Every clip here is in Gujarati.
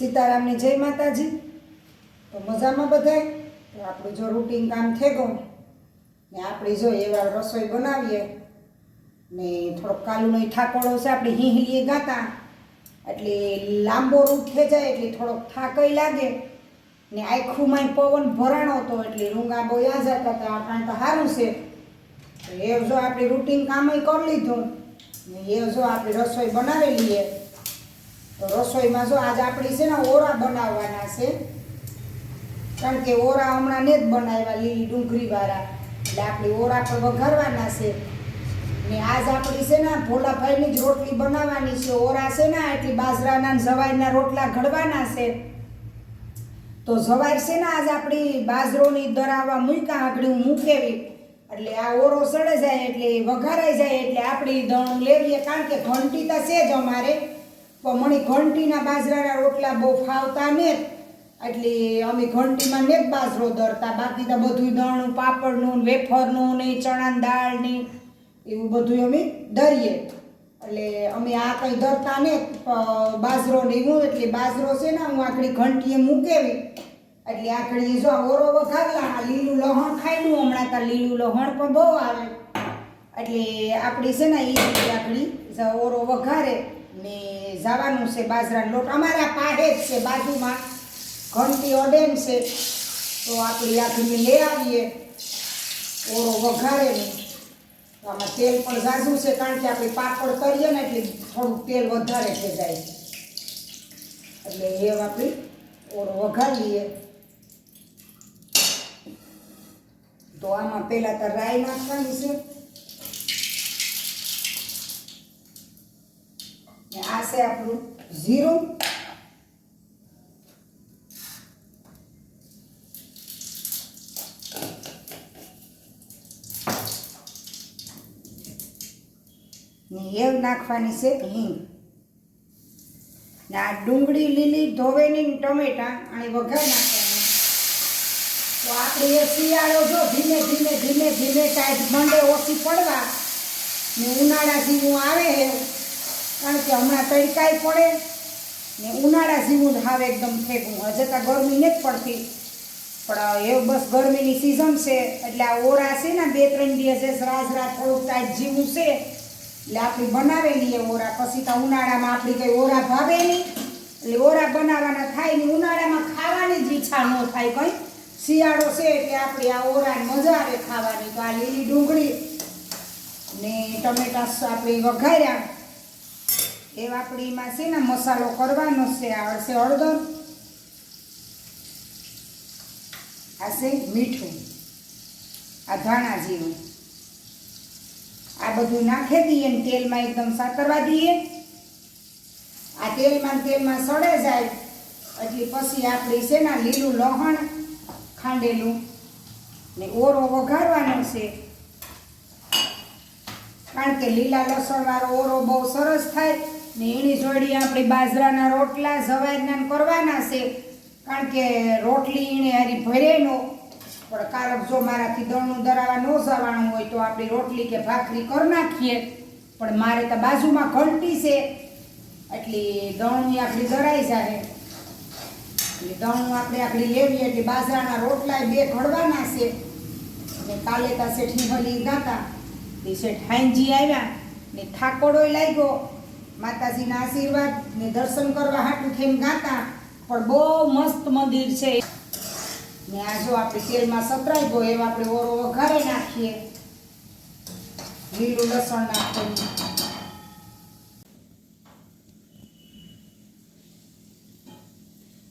સીતારામની જય માતાજી. તો મજામાં બધાય? તો આપણું જો રૂટીન કામ થઈ ગયું ને આપણે જો એવા રસોઈ બનાવીએ ને થોડોક કાલુનો થાકોડો છે, આપણે હિંહલીએ ગાતા. એટલે લાંબો રૂટ થઈ જાય, એટલે થોડોક થાકઈ લાગે. ને આખુંમાં પવન ભરાણો હતો, એટલે રૂંગા બહુ યા જતા હતા કારણ તો સારું છે. એ જો આપણે રૂટીન કામ કરી લીધું ને એ જો આપણે રસોઈ બનાવી છે. તો રસોઈમાં જો આજ આપણી છે ને ઓરા બનાવવાના છે. કારણ કે ઓરા હમણાં ને જ બનાવ્યા લીલી ડુંગળીવાળા. એટલે આપણે ઓરા પણ વઘારવાના છે. ને આજ આપણી છે ને ભોલાભાઈની જ રોટલી બનાવવાની છે. ઓરા છે ને એટલે બાજરાના ને જવાઈના રોટલા ઘડવાના છે. તો જવાઈ છે ને આજ આપણી બાજરોની દરાવા મૂકા આગળ હું મૂકેવી. એટલે આ ઓરો સડે જાય એટલે વઘારાઈ જાય એટલે આપણી દણ લેવીએ. કારણ કે ઘંટી તો છે જ અમારે. પણ મને ઘંટીના બાજરાના રોટલા બહુ ફાવતા ને એટલે અમે ઘંટીમાં ને બાજરો દરતા બાકી તો બધું દણું પાપડનું, વેફરનું ને ચણાની દાળની એવું બધું અમે દરીએ. એટલે અમે આ કંઈ દરતા ને બાજરો ને એવું. એટલે બાજરો છે ને, હું આખડી ઘંટીએ મૂકેવી. એટલે આખડી જો ઓરો વખાવેલા લીલું લહણ ખાયલું, હમણાં તો લીલું લહણ પણ બહુ આવે. એટલે આપણી છે ને એ આખડી ઓરો વઘારે. ને જવાનું છે બાજરાનો લોટ. અમારા પાસે જ છે બાજુમાં. ઘંટી અડેન છે. તો આપણી આખડી લઈ આવીએ. ઓરો વઘારે તો આમાં તેલ પણ ઝાઝું છે કારણ કે આપણે પાપડ કરીએ ને એટલે થોડુંક તેલ વધારે થઈ જાય. એટલે એ આપણે ઓરો વઘારીએ. તો આમાં પહેલાં તો રાઈ નાખવાની છે ને આ છે આપણું જીરું એવ નાખવાની છે હિંગ. આ ડુંગળી લીલી ધોવેની ટમેટા અને વઘાર નાખવાની. તો આપણે એ શિયાળો જો ધીમે ધીમે ધીમે ધીમે ટાઈટ મંડે ઓછી પડવા ને ઉનાળા જેવું આવે છે કારણ કે હમણાં તડકાય પડે ને ઉનાળા જેવું જ હાવે એકદમ ફેંકું હજે તો ગરમી નથી પડતી. પણ એ બસ ગરમીની સિઝન છે, એટલે આ ઓરા છે ને, બે ત્રણ દિવસે રાજ રાત થોડુંક તાજ જીવું છે. એટલે આપણી બનાવેલી એ ઓરા. પછી તો ઉનાળામાં આપણી કંઈ ઓરા ભાવે નહીં. એટલે ઓરા બનાવવાના થાય ને ઉનાળામાં ખાવાની જ ઈચ્છા ન થાય કંઈ. શિયાળો છે એટલે આપણી આ ઓરાની મજા આવે ખાવાની. તો આ લીલી ડુંગળી ને ટમેટા આપણે વઘાર્યા. એ વાપડીમાં છે ને મસાલો કરવાનો છે. આ છે હળદર. આ છે મીઠું. આ ધાણા જીરું. આ બધું નાખી દઈએ ને તેલમાં એકદમ સાતરવા દઈએ. આ તેલમાં તેલમાં સડે જાય. એટલે પછી આપણી છે ને લીલું લહણ ખાંડેલું ને ઓરો વઘારવાનો છે. કારણ કે લીલા લસણવાળો ઓરો બહુ સરસ થાય. ને એની જોડી આપણે બાજરાના રોટલા સવારના કરવાના છે. કારણ કે રોટલી એને હારી ભરે નો. પણ કારક જો મારાથી દળનું દરાવા ન જવાનું હોય તો આપણે રોટલી કે ભાખરી કરી નાખીએ. પણ મારે તો બાજુમાં ઘંટી છે. એટલે દળની આપણી દરાઈ જાય એટલે દળનું આપણે આપણી લેવીએ એટલે બાજરાના રોટલા બે ઘડવાના છે. ને કાલે તા શેઠની હલી ગાતા. તે શેઠ હાંજી આવ્યા ને થાકોડો લાગ્યો. માતાજીના આશીર્વાદ ને દર્શન કરવા હાટું થઈને ગાતા, પણ બહુ મસ્ત મંદિર છે. ને આ જો આપણે તેલમાં સતરાઈ ગયો એવા આપણે ઓરો વઘારે નાખીએ. લીલું લસણ નાખીએ.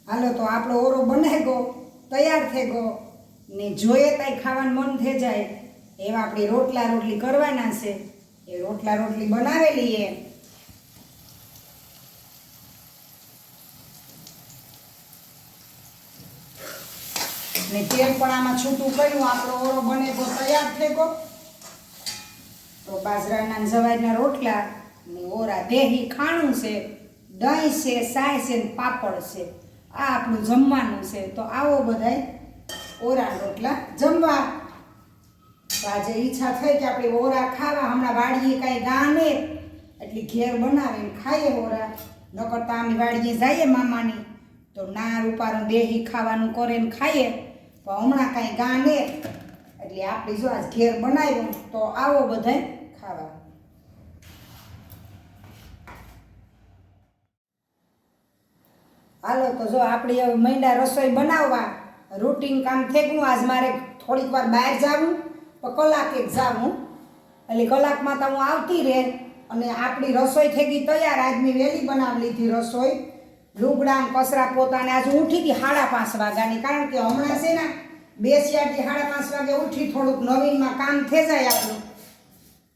હાલો તો આપણો ઓરો બનાવી ગયો તૈયાર થઈ ગયો ને જોઈએ તાઈ ખાવાનું મન થઈ જાય. એવા આપણે રોટલા રોટલી કરવાના છે. એ રોટલા રોટલી બનાવેલી એ. ને તેલ પણ આમાં છૂટું કર્યું, આપણો ઓરો બને તો તૈયાર થઈ ગયો. તો બાજરાના જવાઈના રોટલા ને ઓરા દેહી ખાણું છે, દહીં છે, સાય છે ને પાપડ છે. આ આપણું જમવાનું છે. તો આવો બધાય ઓરા રોટલા જમવા. તો આજે ઈચ્છા થઈ કે આપણે ઓરા ખાવા. હમણાં વાડીએ કાંઈ ગાને એટલે ઘેર બનાવીને ખાઈએ ઓરા. નકર તો અમે વાડીએ જઈએ મામાની. તો ના રૂપારું દેહી ખાવાનું કરે ને ખાઈએ. હમણાં કાંઈ ગા ને એટલે આપણે જો આજ ઘેર બનાવ્યો તો આવો બધાય ખાવા. હાલો તો જો આપણી હવે મૈંડા રસોઈ બનાવવા, રૂટીન કામ ગયું. આજ મારે થોડીક વાર બહાર જાવું, તો કલાક એક જાવું. એટલે કલાકમાં તો હું આવતી રહે અને આપણી રસોઈ ગઈ તૈયાર. આજની વહેલી બનાવી લીધી રસોઈ. લુગડા કસરા પોતાને આજે ઉઠી હતી સાડા પાંચ વાગ્યાની. કારણ કે હમણાં છે ને, બે શિયાળથી સાડા પાંચ વાગે ઉઠી થોડુંક નવીનમાં કામ થઈ જાય આપણું.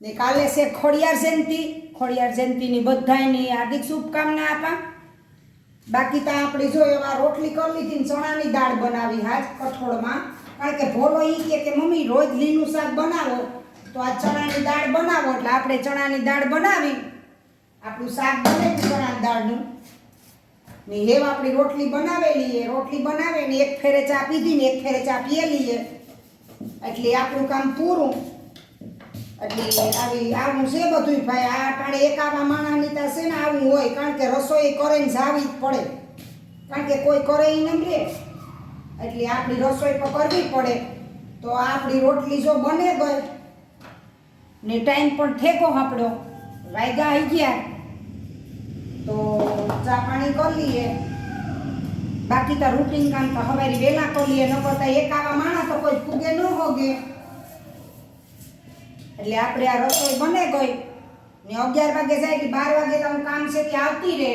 ને કાલે છે ખોડિયાર જયંતિ. ખોડિયાર જયંતિની બધાયની હાર્દિક શુભકામના આપા. બાકી તો આપણે જો એવા રોટલી કરી લીધી ને ચણાની દાળ બનાવી હાજ કઠોળમાં. કારણ કે ભોલો એ કહે કે, મમ્મી, રોજ લીલું શાક બનાવો. તો આ ચણાની દાળ બનાવો. એટલે આપણે ચણાની દાળ બનાવી. આપણું શાક બને ચણાની દાળનું. ને હેવ આપણી રોટલી બનાવેલી એ, રોટલી બનાવે ને એક ફેરે ચા પીધી ને એક ફેરે ચા પીએલી એટલે આપણું કામ પૂરું. એટલે આવી આવું છે બધું ભાઈ, આ ટાણે એક આવા માણાની તા છે ને આવું હોય, કારણ કે રસોઈ કરે ને જાવી જ પડે. કારણ કે કોઈ કરે એ નહીં રે. એટલે આપણી રસોઈ તો કરવી પડે. તો આપણી રોટલી જો બને ગઈ, ને ટાઈમ પણ ઠેકો આપણો વાયગા આવી ગયા. તો ચા પાણી કરી લઈએ. બાકી તો રૂટીન કામ તો હવારી વહેલા કરી લઈએ ન કરતા એક આવા માણસ તો કોઈ ફૂગે ન હોગે. એટલે આપણે આ રસોઈ બને ગઈ. ને અગિયાર વાગે જાય કે બાર વાગે તો હું કામ છે ત્યાં આવતી રહે.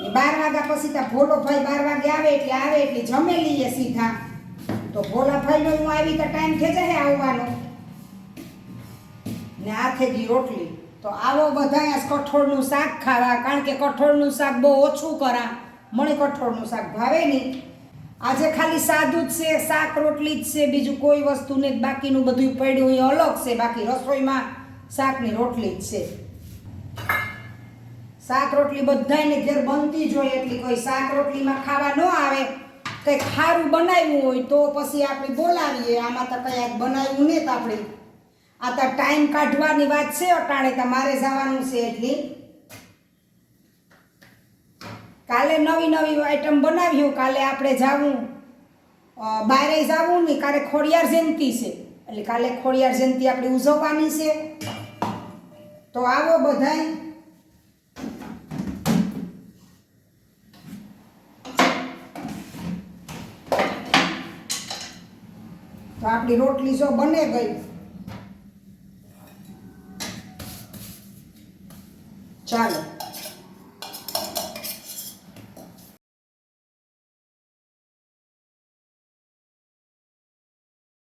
ને બાર વાગ્યા પછી ત્યાં ભોલો ભાઈ બાર વાગે આવે એટલે આવે એટલે જમે લઈએ સીધા. તો ભોલા ભાઈનો હું આવી તો ટાઈમ થઈ જાય આવવાનો. ને આ થઈ ગઈ રોટલી. તો આવો બધા આ કઠોળનું શાક ખાવા, કારણ કે કઠોળનું શાક બહુ ઓછું કરા. મને કઠોળનું શાક ભાવે નહીં. આજે ખાલી સાદું જ છે, શાક, રોટલી જ છે, બીજું કોઈ વસ્તુ નહીં બાકીનું બધું પડ્યું એ અલગ છે. બાકી રસોઈમાં શાકની રોટલી જ છે. શાક, રોટલી બધાયને ઘેર બનતી જ હોય એટલી કોઈ શાક, રોટલીમાં ખાવા ન આવે. કંઈ ખારું બનાવ્યું હોય તો પછી આપણે બોલાવીએ. આમાં તો કંઈ બનાવ્યું નહીં તો આપણે. આ તો ટાઈમ કાઢવાની વાત છે, અટાણે તમારે મારે જવાનું છે એટલી. કાલે નવી નવી આઈટમ બનાવ્યું, કાલે આપણે જાવું. બારે જાવું ને કાલે ખોડિયાર જયંતિ છે. એટલે કાલે ખોડિયાર જયંતિ આપણે ઉજવવાની છે. તો આવો બધાય. તો આપણી રોટલી જો બને ગઈ. Chalo.